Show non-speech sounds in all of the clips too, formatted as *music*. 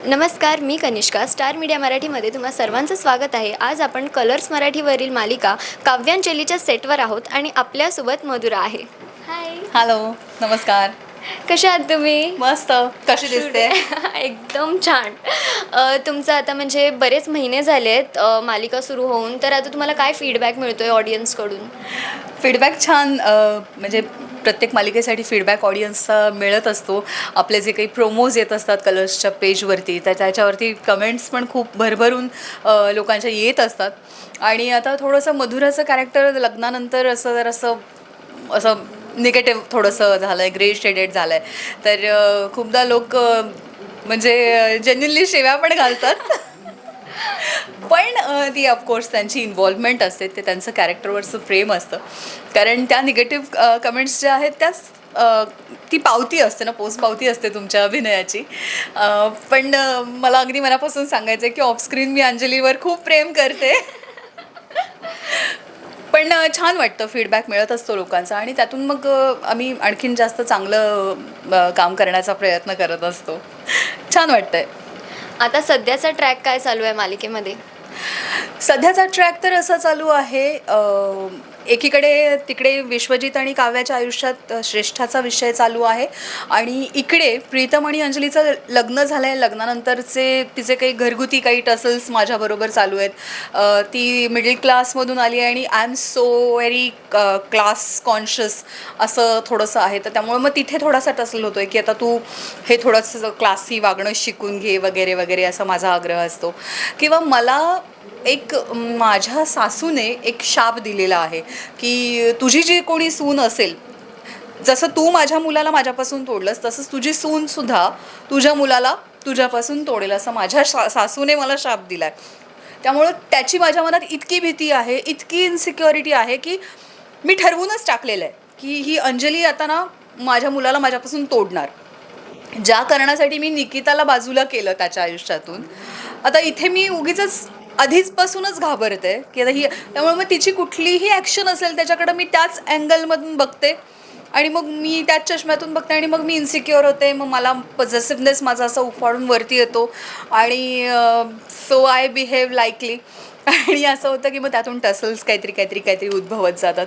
नमस्कार मी Kanishka star media मराठीमध्ये तुम्हा सर्वांचं स्वागत आहे. आज आपण कलर्स मराठीवरील मालिका काव्यांजलीच्या सेटवर आहोत आणि आपल्यासोबत मधुरा आहे. हाय हॅलो नमस्कार. कशा आहात तुम्ही? मस्त. कशी दिसते? *laughs* एकदम छान. अ, तुमचं आता म्हणजे बरेच महिने झाले आहेत मालिका सुरू होऊन तर आता तुम्हाला काय फीडबॅक मिळतोय ऑडियन्सकडून फीडबॅक छान अ, म्हणजे प्रत्येक मालिकेसाठी फीडबॅक ऑडियन्सचा मिळत असतो. आपले जे काही प्रोमोज येत असतात कलर्सच्या पेजवरती तर त्याच्यावरती कमेंट्स पण खूप भरभरून लोकांच्या येत असतात. आणि आता थोडंसं मधुराचं कॅरेक्टर लग्नानंतर असं जरासं असं निगेटिव्ह थोडंसं झालं आहे ग्रे शेडेड झालं आहे तर खूपदा लोक म्हणजे जेन्युनली शेव्या पण घालतात. पण ती ऑफकोर्स त्यांची इन्व्हॉल्वमेंट असते ते त्यांचं कॅरेक्टरवरचं प्रेम असतं. कारण त्या निगेटिव्ह कमेंट्स ज्या आहेत त्या ती पावती असते ना पोस्ट पावती असते तुमच्या अभिनयाची. पण मला अगदी मनापासून सांगायचं आहे की ऑफस्क्रीन मी अंजलीवर खूप प्रेम करते. पण छान वाटतं फीडबॅक मिळत असतो लोकांचा आणि त्यातून मग आम्ही आणखीन जास्त चांगलं काम करण्याचा प्रयत्न करत असतो. छान वाटतंय. आता सध्याचा ट्रॅक काय चालू आहे मालिकेमध्ये? सध्याचा ट्रॅक तर असा चालू आहे एकीकडे तिकडे विश्वजित आणि काव्याच्या आयुष्यात श्रेष्ठाचा विषय चालू आहे आणि इकडे प्रीतम आणि अंजलीचं लग्न झालं आहे लग्नानंतरचे तिचे काही घरगुती काही टसल्स माझ्याबरोबर चालू आहेत. ती मिडल क्लासमधून आली आहे आणि I am so very class conscious असं थोडंसं आहे. तर त्यामुळे मग तिथे थोडासा टसल होतो आहे की आता तू हे थोडंसं क्लासी वागणं शिकून घे वगैरे वगैरे असा माझा आग्रह असतो. किंवा मला एक माझ्या सासूने एक शाप दिलेला आहे की तुझी जी कोणी सून असेल जसं तू माझ्या मुलाला माझ्यापासून तोडलंस तसंच तुझी सूनसुद्धा तुझ्या मुलाला तुझ्यापासून तोडेल असं माझ्या शा सासूने मला शाप दिला आहे त्यामुळं त्याची माझ्या मनात इतकी भीती आहे इतकी इन्सिक्युरिटी आहे की मी ठरवूनच टाकलेलं आहे की ही अंजली आता ना माझ्या मुलाला माझ्यापासून तोडणार. ज्या कारणासाठी मी निकिताला बाजूला केलं त्याच्या आयुष्यातून आता इथे मी उगीच आधीचपासूनच घाबरते. की आता ही त्यामुळे मग तिची कुठलीही ॲक्शन असेल त्याच्याकडं मी त्याच अँगलमधून बघते. आणि मग मी त्याच चष्म्यातून बघते आणि मग मी इन्सिक्युअर होते. मग मला पॉझिटिव्हनेस माझा असा उफाडून वरती येतो. आणि सो आय बिहेव लाईकली आणि असं होतं की मग त्यातून टसल्स काहीतरी काहीतरी काहीतरी उद्भवत जातात.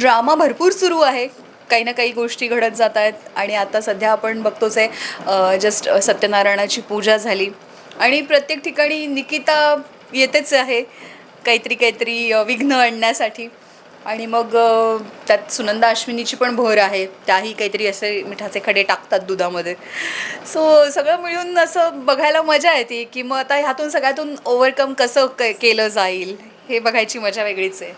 ड्रामा भरपूर सुरू आहे. काही ना काही गोष्टी घडत जात आहेत. आणि आता सध्या आपण बघतोच आहे जस्ट सत्यनारायणाची पूजा झाली. आणि प्रत्येक ठिकाणी निकिता येतेच आहे काहीतरी काहीतरी विघ्न आणण्यासाठी. आणि मग त्यात सुनंदा अश्विनीची पण भर आहे. त्याही काहीतरी असे मिठाचे खडे टाकतात दुधामध्ये. सो सगळं मिळून असं बघायला मजा येते की मग आता ह्यातून सगळ्यातून ओव्हरकम कसं क केलं जाईल हे बघायची मजा वेगळीच आहे.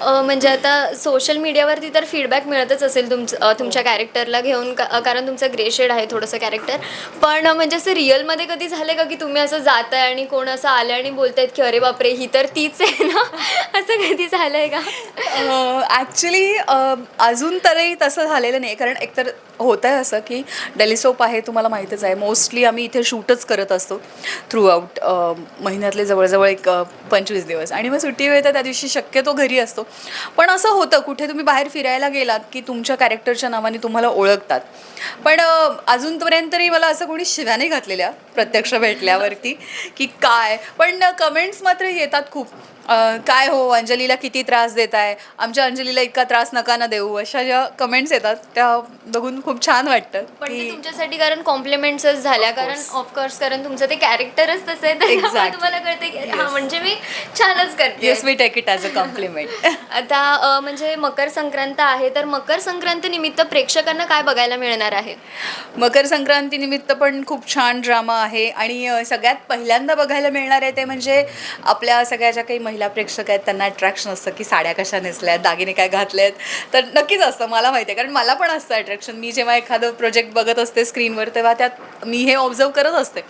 म्हणजे आता सोशल मीडियावरती तर फीडबॅक मिळतच असेल तुमचं तुमच्या कॅरेक्टरला घेऊन का- कारण तुमचं ग्रे शेड आहे थोडंसं कॅरेक्टर पण म्हणजे असं रिअलमध्ये कधी झालं का की तुम्ही असं जात आहे आणि कोण असं आलं आणि बोलतायत की अरे बापरे ही तर तीच आहे ना? *laughs* असं कधी झालं आहे का? ॲक्च्युली अजून तरी तसं झालेलं नाही. कारण एकतर होतं आहे असं की डेलिसोप आहे तुम्हाला माहीतच आहे. मोस्टली आम्ही इथे शूटच करत असतो थ्रूआउट महिन्यातले जवळजवळ एक पंचवीस दिवस. आणि मग सुट्टी वेळ तर त्या दिवशी शक्यतो घरी असतो. पण असं होतं कुठे तुम्ही बाहेर फिरायला गेलात की तुमच्या कॅरेक्टरच्या नावाने तुम्हाला ओळखतात. पण अजूनपर्यंत तरी मला असं कोणी शिव्या नाही घातलेल्या प्रत्यक्ष भेटल्यावरती की काय? पण कमेंट्स मात्र येतात खूप. काय हो अंजलीला किती त्रास देत आहे आमच्या अंजलीला इतका त्रास नका ना देऊ. अशा ज्या कमेंट्स येतात त्या बघून खूप छान वाटतं पण ते की तुमच्यासाठी कारण कॉम्प्लिमेंट्सच झाल्या. कारण ऑफकोर्स कारण तुमचं ते कॅरेक्टरच तसं आहे त्यामुळे Exactly. तुम्हाला कळते की हा. म्हणजे मी छानच करते. Yes me take it as a compliment आता अ, म्हणजे मकर संक्रांत आहे तर मकर संक्रांत निमित्त प्रेक्षकांना काय बघायला मिळणार आहे? मकर संक्रांतीनिमित्त पण खूप छान ड्रामा आहे आणि अ, सगळ्यात पहिल्यांदा बघायला मिळणार आहे ते म्हणजे आपल्या सगळ्या ज्या काही महिला प्रेक्षक आहेत त्यांना अट्रॅक्शन असतं की साड्या कशा नेसल्या आहेत दागिने काय घातले आहेत तर नक्कीच असतं मला माहिती आहे कारण मला पण असतं अट्रॅक्शन मी जेव्हा एखादं प्रोजेक्ट बघत असते स्क्रीनवर तेव्हा त्यात मी हे ऑब्झर्व करत असते.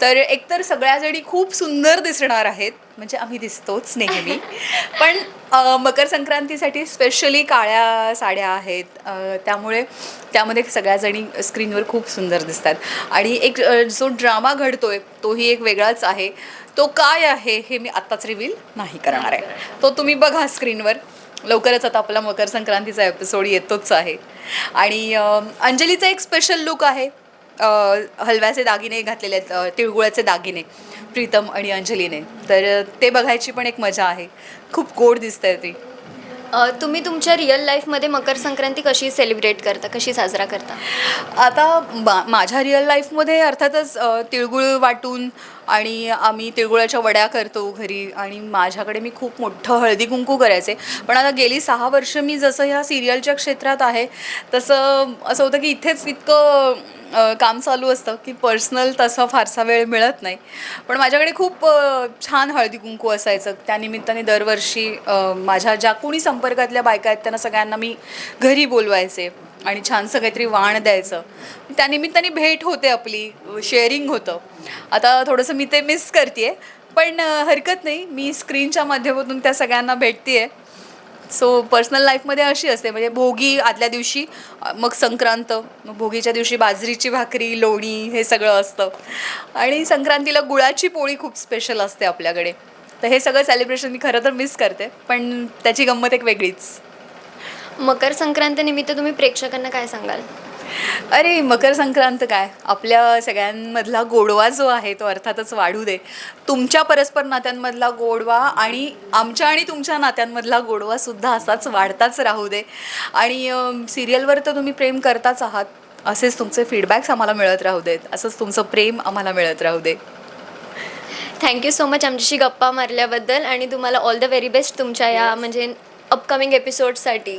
तर एकतर सगळ्या जणी खूप सुंदर दिसणार आहेत म्हणजे आम्ही दिसतोच नेहमी. *laughs* पण मकर संक्रांतीसाठी स्पेशली काळ्या साड्या आहेत. त्यामुळे त्यामध्ये सगळ्या जणी स्क्रीनवर खूप सुंदर दिसतात. आणि एक जो ड्रामा घडतोय तोही एक वेगळाच आहे. तो काय आहे हे मी आत्ताच रिव्हील नाही करणार आहे. तो तुम्ही बघा स्क्रीनवर लवकरच आता आपला मकर संक्रांतीचा एपिसोड येतोच आहे. आणि अंजलीचा एक स्पेशल लुक आहे. हलव्याचे दागिने घातलेले आहेत तिळगुळाचे दागिने प्रीतम आणि अंजलीने. तर ते बघायची पण एक मजा आहे. खूप गोड दिसते ती. तुम्ही तुमच्या रिअल लाईफमध्ये मकर संक्रांती कशी सेलिब्रेट करता कशी साजरा करता? आता मा माझ्या रिअल लाईफमध्ये अर्थातच तिळगुळ वाटून आणि आम्ही तिळगुळाच्या वड्या करतो घरी आणि माझ्याकडे मी खूप मोठं हळदी कुंकू करायचे. पण आता गेली सहा वर्ष मी जसं ह्या सिरियलच्या क्षेत्रात आहे तसं असं होतं की इथेच इतकं काम चालू असतं की पर्सनल तसा फारसा वेळ मिळत नाही. पण माझ्याकडे खूप छान हळदी कुंकू असायचं. त्यानिमित्ताने दरवर्षी माझ्या ज्या कोणी संपर्कातल्या बायका आहेत त्यांना सगळ्यांना मी घरी बोलवायचे. आणि छानसं काहीतरी वाण द्यायचं. त्यानिमित्ताने भेट होते आपली शेअरिंग होतं. आता थोडंसं मी ते मिस करते पण हरकत नाही. मी स्क्रीनच्या माध्यमातून त्या सगळ्यांना भेटते सो पर्सनल लाईफमध्ये अशी असते म्हणजे भोगी आदल्या दिवशी मग संक्रांत मग भोगीच्या दिवशी बाजरीची भाकरी लोणी हे सगळं असतं. आणि संक्रांतीला गुळाची पोळी खूप स्पेशल असते आपल्याकडे. तर हे सगळं सेलिब्रेशन मी खरं तर मिस करते पण त्याची गंमत एक वेगळीच. मकर संक्रांतीनिमित्त तुम्ही प्रेक्षकांना काय सांगाल? अरे मकर संक्रांत काय? आपल्या सगळ्यांमधला गोडवा जो आहे तो अर्थातच वाढू दे. तुमच्या परस्पर नात्यांमधला गोडवा आणि आमच्या आणि तुमच्या नात्यांमधला गोडवा सुद्धा असाच वाढताच राहू दे. आणि सिरियलवर तर तुम्ही प्रेम करताच आहात. असेच तुमचे फीडबॅक्स आम्हाला मिळत राहू देत. असंच तुमचं प्रेम आम्हाला मिळत राहू दे. थँक्यू सो मच आमच्याशी गप्पा मारल्याबद्दल आणि तुम्हाला ऑल द व्हेरी बेस्ट तुमच्या या म्हणजे अपकमिंग एपिसोडसाठी